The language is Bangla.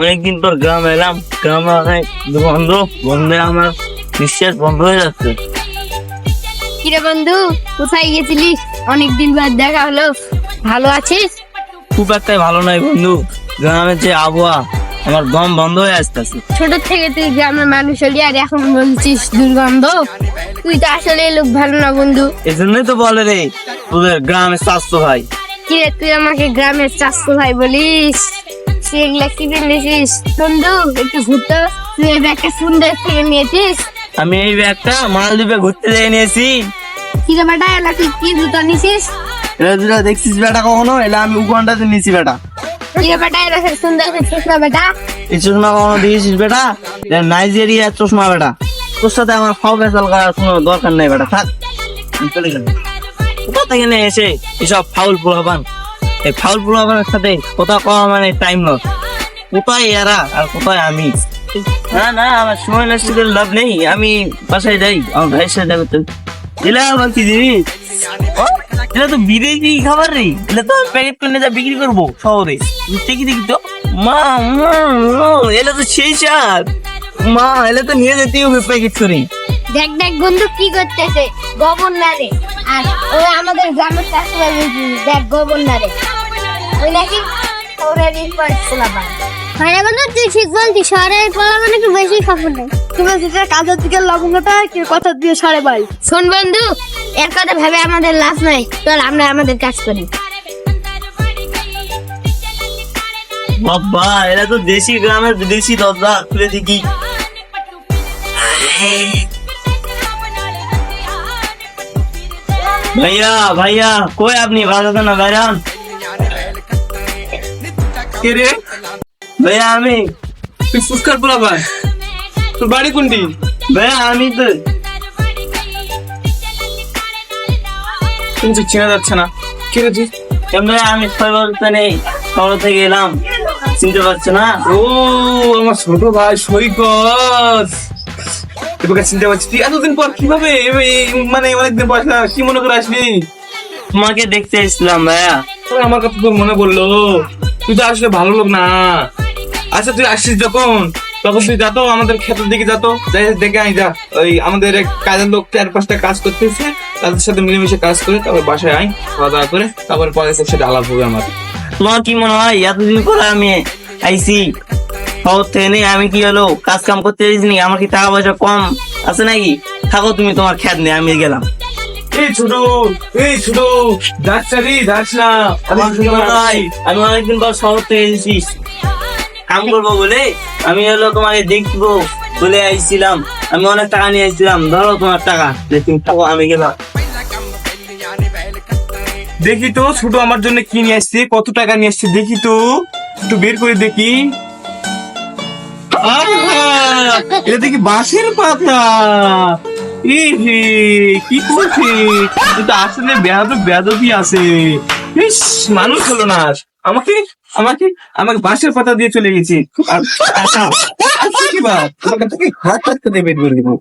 অনেকদিন পর গ্রাম এলাম। গ্রামে অনেক বন্ধ বন্ধে আমার নিঃশ্বাস বন্ধ হয়ে যাচ্ছে। কিরে বন্ধু কোথায় গেছিলিস অনেকদিন বাদ দেখা হলো। ভালো আছিস? খুব একটাই ভালো নয় বন্ধু। গ্রামের যে আবহাওয়া আমার দম বন্ধ হয়ে আসতেছে। ছোট থেকে তুই গ্রামের মানুষ হলি আর এখন বলছিস দুর্গন্ধ? তুই তো আসলে লোক ভালো না বন্ধু। এই জন্যই তো বলে রে তোদের গ্রামের স্বাস্থ্য ভাই। কিরে তুই আমাকে গ্রামের চাষতো ভাই বলিস? কি বন্ধু একটু ঘুরতো? তুই এই ব্যাগটা সুন্দর থেকে নিয়েছিস? আমি এই ব্যাগটা মালদ্বীপে ঘুরতে যাই নিয়েছি। কিরে বেটা এলা তুই কি জুতো নিছিস? এটা দুটা দেখছিস বেটা কখনো? এলা আমি উগান্ডাতে নিয়েছি বেটা। কিরে বেটা এলা সুন্দর দেখছিস না বেটা? এই চশমা কখনো দেখেছিস বেটা? এটা নাইজেরিয়ার চশমা বেটা। তোর সাথে আমার ফাও ফেসাল করার কোনো দরকার নেই বেটা থাক। চলে গেলাম। কোথা থেকে এসে এসব ফাউল পোলাপান এই ফাউল পোলাপানের সাথে কথা কওয়া মানে টাইম লস। কোথায় এরা আর কোথায় আমি? না না, আমার সময় নষ্ট করে লাভ নেই। আমি বাসায় যাই, আমার ভাইয়ের সাথে যাবে তো এলা আবার কি জিনিস? এটা তো বিদেশি খাবার রে। এটা তো প্যাকেট করে যা, বিক্রি করব শহরে। দেখি দেখি তো। মা এটা তো সেই স্বাদ। মা এটা তো নিয়ে যেতেই হবে প্যাকেট করে। দেখ দেখ, বন্ধু, কি করতেছে? গভর্নরে। আর ওই আমাদের গ্রামের চাষি ভাই দেখ, গভর্নরে। ওই নাকি ওরা রিপোর্ট খোলাবার বন্ধু তুই ঠিক বলছি শহরের পোলা মানে একটু বেশি খবর নেই তুমি যেটা কাজের দিকে লবঙ্গটা কি কথা দিয়ে সারে শোন বন্ধু এর কথা ভেবে আমাদের লাভ নাই চল আমরা আমাদের কাজ করি। বাবা এটা তো দেশি গ্রামের বিদেশি দরজা খুলে দেখি। ভাইয়া ভাইয়া কই আপনি? বাজাতে না বাইরান কে রে? ভাইয়া আমি। তুই ফুসকার পোলাবার তোর বাড়ি কোনটি? ভাইয়া আমি তো তুমি তো চেনা যাচ্ছে না। কে রে তুই? কেমন আমি শহর থেকে এলাম। চিনতে পারছ না? ও আমার ছোট ভাই সৈকত। তোকে চিনতে পারছি। তুই এতদিন পর কীভাবে মানে অনেকদিন পর কি মনে করে আসবি তোমাকে দেখতে এসেছিলাম ভাইয়া। আমার কথা তোর মনে পড়ল। তুই তো আসলে ভালো লোক না। আচ্ছা তুই আসছিস যখন? তখন তুই যাতো আমাদের ক্ষেতের দিকে যাতো যাই দেখে আই যা। ওই আমাদের এক কাজের লোক চার পাঁচটা কাজ করতেছে। তাদের সাথে মিলেমিশে কাজ করে তারপর বাসায় আই খাওয়া দাওয়া করে তারপরে পরে সাথে আলাপ হবে আমার। তোমার কি মনে হয় এতদিন পরে আমি আইসি শহর থেকে আমি কি হলো কাজ কাম করতে যাইনি আমার কি টাকা পয়সা কম আছে নাকি? থাকো তুমি তোমার খ্যাত নেই আমি গেলাম। এই ছোট এই ছোট যাস না। রে আমি অনেকদিন পর শহর থেকে এসেছি। কাম বলে আমি হলো তোমাকে দেখব বলে আইছিলাম। আমি অনেক টাকা নিয়ে আসছিলাম ধরো তোমার টাকা। তুমি আমি গেলাম। দেখি তো, ছোট আমার জন্য কি নিয়ে আসছে, কত টাকা নিয়ে আসছে, দেখি তো। একটু বের করে দেখি! এটা দেখি বাঁশের পাতা। কি করছে? এটা আসলে বেয়াদ বেয়াদবি আছে। ইস, মানুষ হলো না। আমাকে? আমাকে? আমাকে বাঁশের পাতা দিয়ে চলে গেছে। আর- কি বা? তোমাকে হাত হাত করে বের করে দেবো।